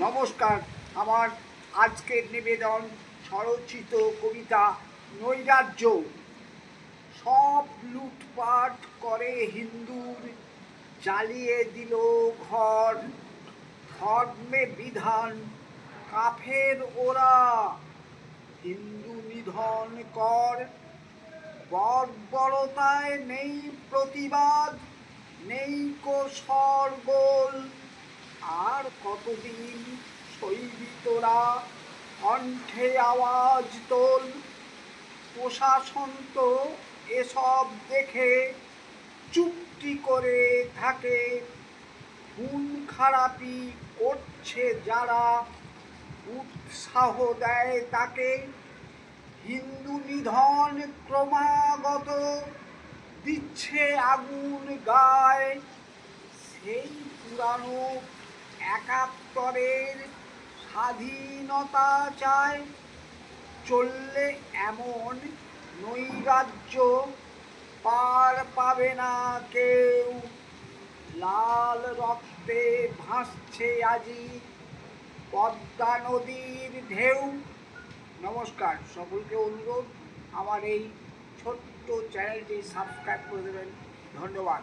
নমস্কার। আমার আজকের নিবেদন স্বরচিত কবিতা নৈরাজ্য। সব লুটপাট করে হিন্দুর, জ্বালিয়ে দিল ঘর। ধর্মে বিধান, কাফের ওরা। হিন্দু নিধন কর। বর্বরতায় নেই প্রতিবাদ, নেই কো সরগোল আর কতদিন সইবি তোরা? কণ্ঠে আওয়াজ তোল। প্রশাসন তো এসব দেখে চুপটি করে থাকে। খুন খারাপি করছে যারা। উৎসাহ দেয় তাকে। হিন্দু নিধন ক্রমাগত দিচ্ছে আগুন গায়। সেই পুরানো একাত্তরের স্বাধীনতা চায় চললে এমন নৈরাজ্য পার পাবে না কেউ। লাল রক্তে ভাসছে আজি পদ্মা নদীর ঢেউ। নমস্কার, সকলকে অনুরোধ, আমার এই ছোট্ট চ্যানেলটি সাবস্ক্রাইব করে দেবেন। ধন্যবাদ।